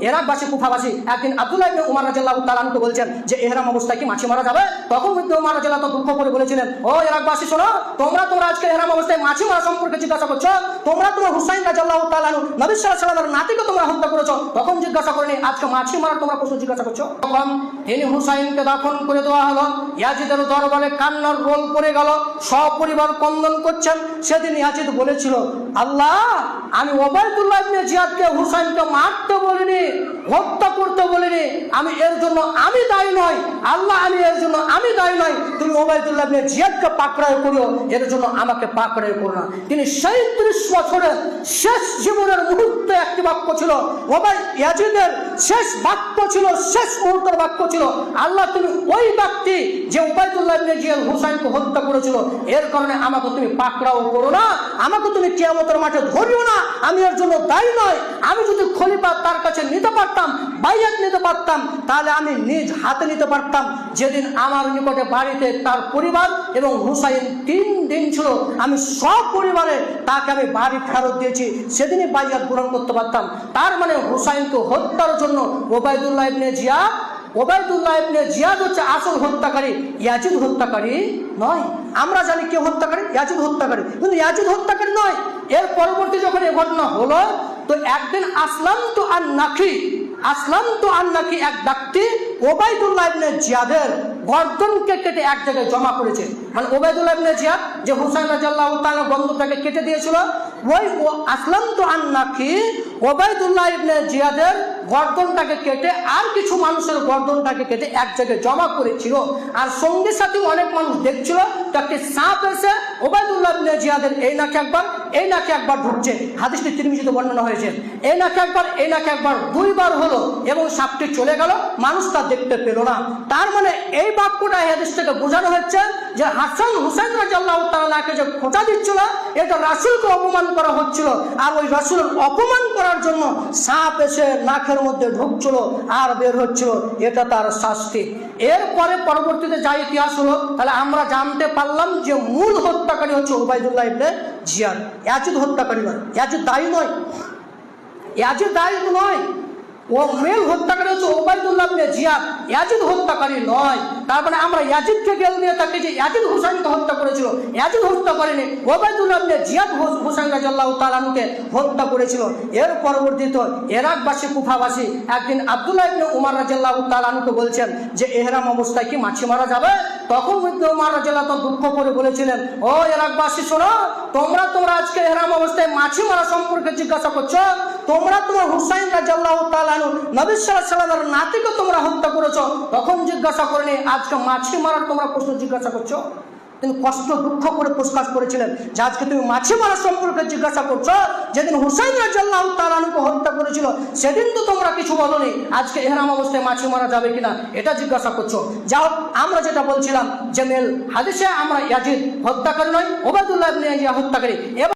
এরাকবাসী, কুফাবাসী, একদিন আব্দুল্লাহ ইবনে উমার রাদিয়াল্লাহু তাআলাকে বলছেন যে এহরাম অবস্থায় কি মাছি মারা যাবে? তখন মধ্যে উমার রাদিয়াল্লাহু দুঃখ করে বলেছিলেন, ও এরাকবাসী, শোনো, তোমরা তোমরা আজকে এহরাম অবস্থায় মাছি মারা সম্পর্কে জিজ্ঞাসা করছ? তোমরা তোমার হুসাইন রাদিয়াল্লাহু তাআলা নবী সাল্লাল্লাহু আলাইহি ওয়াসাল্লামের নাতিকে তোমরা হত্যা করেছ? তখন জিজ্ঞাসা করেনি আজকে মাছি মারা তোমরা প্রশ্ন জিজ্ঞাসা করছ? তখন তিনি হুসাইনকে দাফন করে দেওয়া হলো। ইয়াজিদের দরবারে কান্নার রোল পড়ে গেল। সপরিবার কন্দন করছেন। সেদিন ইয়াজিদ বলেছিল আল্লাহ, আমি ওবায়দুল্লাহ জিয়াদকে, হুসাইনকে মারতে বলিনি, হত্যা করতে বলিনি। আমি এর জন্য আমি দায়ী নয় আল্লাহ, আমি এর জন্য আমি দায়ী নয় তুমি ওবায়দুল্লাহ ইবনে জিয়াদকে পাকড়ায় করো এর জন্য আমাকে পাকড়াই করো না। তিনি সাঁত্রিশ বছরের শেষ জীবনের মুহূর্তে একটি বাক্য ছিল ওবাই ইয়াজিদের শেষ বাক্য ছিল, শেষ মুহূর্তের বাক্য ছিল। আল্লাহ, তুমি ওই ব্যক্তি যে উবাইদুল্লাহ ইবনে জিয়াদ হুসাইনকে হত্যা করেছিল, এর কারণে আমাকে তুমি পাকড়াও করো না, আমাকে তুমি কিয়ামতের মাঠে ধরিও না, আমি এর জন্য দায়ী নয় আমি যদি খলিফা তার কাছে নিতে পারতাম, বাইয়াত নিতে পারতাম, তাহলে আমি নিজ হাতে নিতে পারতাম। যেদিন আমার নিকটে বাড়িতে তার পরিবার এবং হুসাইন তিন দিন ছিল, আমি সব পরিবারে তাকে আমি বাড়ি ফেরত দিয়েছি। সেদিনই বাইয়াত গ্রহণ করতে পারতাম। তার মানে হুসাইনকে হত্যার জন্য ওবায়দুল্লাহ ইবনে জিয়াদ ওবায়দুল্লাহ ইবনে জিয়াদ হচ্ছে আসল হত্যাকারী। ইয়াজিদ হত্যাকারী নয়। আমরা জানি কে হত্যাকারী? ইয়াজিদ হত্যাকারী। কিন্তু ইয়াজিদ হত্যাকারী নয়। এর পরবর্তী যখন এ ঘটনা হলো, তো একদিন আসলাম তো আর নাকি আসলাম তো আর নাকি এক ব্যক্তি, ওবায়দুল্লাহ ইবনে জিয়াদের গর্দনকে কেটে এক জায়গায় জমা করেছে। মানে ওবায়দুল্লাহ যে হুসাইন রাজাল্লাহ তাআলা গন্ধটাকে কেটে দিয়েছিল ওই আসলাম তো আর নাকি ওবায়দুল্লাহ ইবনে জিয়াদের গর্দনটাকে কেটে আর কিছু মানুষের গর্দনটাকে কেটে এক জায়গায় জমা করেছিল। আর সঙ্গে সাথে অনেক মানুষ দেখছিল তো একটি সাপ এসে, ওবায়দুল্লাহ ইবনে জিয়াদের, এই নাকে একবার, এই নাকে একবার ঢুকছে। হাদিসটি তিরমিজিতে বর্ণনা হয়েছে। এই নাকে একবার এই নাকে একবার। দুইবার হলো এবং সাপটি চলে গেল, মানুষ তা দেখতে পেল না। তার মানে এই বাক্যটা হাদিস থেকে বোঝানো হচ্ছে যে হাসান হুসাইন রাজাল্লাহ তাআলাকে যে খোঁচা দিচ্ছিল, এটা রাসূলকে অপমান করা হচ্ছিল। আর ওই রাসূলের অপমান করার জন্য সাপ এসে নাকের মধ্যে ঢুকছিল আর বের হচ্ছিল। এটা তার শাস্তি। এরপরে পরবর্তীতে যা ইতিহাস হলো, তাহলে আমরা জানতে পারলাম যে মূল হত্যাকারী হচ্ছে ওবায়দুল্লাহ ইবনে জিয়াদ। ইয়াজিদ হত্যাকারী নয়, ইয়াজিদ দায়ী নয়। ইয়াজিদ দায়ী নয়। ও মেল হত্যাকারী হচ্ছে ওবায়দুল্লাহ ইবনে জিয়াদ। ইয়াজিদ হত্যাকারী নয়। তার মানে আমরা ইয়াজিদকে গেল দিয়ে থাকি যে ইয়াজিদ হুসাইনকে হত্যা করেছিল, ইয়াজিদ হত্যা করেনি ওবায়দুল্লাহ ইবনে জিয়াদ হুসাইন রাদিয়াল্লাহু তাআলাকে হত্যা করেছিল। এর পরবর্তীতে এরাকবাসী, কুফাবাসী একদিন আব্দুল্লাহ ইবনে উমার রাদিয়াল্লাহু তাআলাকে বলছেন যে, এহরাম অবস্থায় কি মাছি মারা যাবে? তখন ইবনে উমার রাদিয়াল্লাহু তাআলা দুঃখ করে বলেছিলেন, ও এরাকবাসী, শোনো, তোমরা তোমরা আজকে এহরাম অবস্থায় মাছি মারা সম্পর্কে জিজ্ঞাসা করছ? তোমরা তোমার হুসাইন রাদিয়াল্লাহু তাআলা নবী সাল্লাল্লাহু আলাইহি সাল্লামের নাতিকে তোমরা হত্যা করেছ? তখন জিজ্ঞাসা করেনি আজকে মাছি মারার তোমরা প্রশ্ন জিজ্ঞাসা করছ? তিনি কষ্ট দুঃখ করে প্রকাশ করেছিলেন যে আজকে তুমি মাছি মারা সম্পর্কে জিজ্ঞাসা করছ? যেদিন হুসাইন রাজিয়াল্লাহু তাআলাকে হত্যা করেছিল সেদিন তো তোমরা কিছু বলনি। আজকে এহরাম অবস্থায় মাছি মারা যাবে কিনা এটা জিজ্ঞাসা করছ। যা হোক, আমরা যেটা বলছিলাম যে মেল হাদিসে আমরা ইয়াজিদ হত্যাকারী নয় ওবায়দুল্লাহ হত্যাকারী। এবার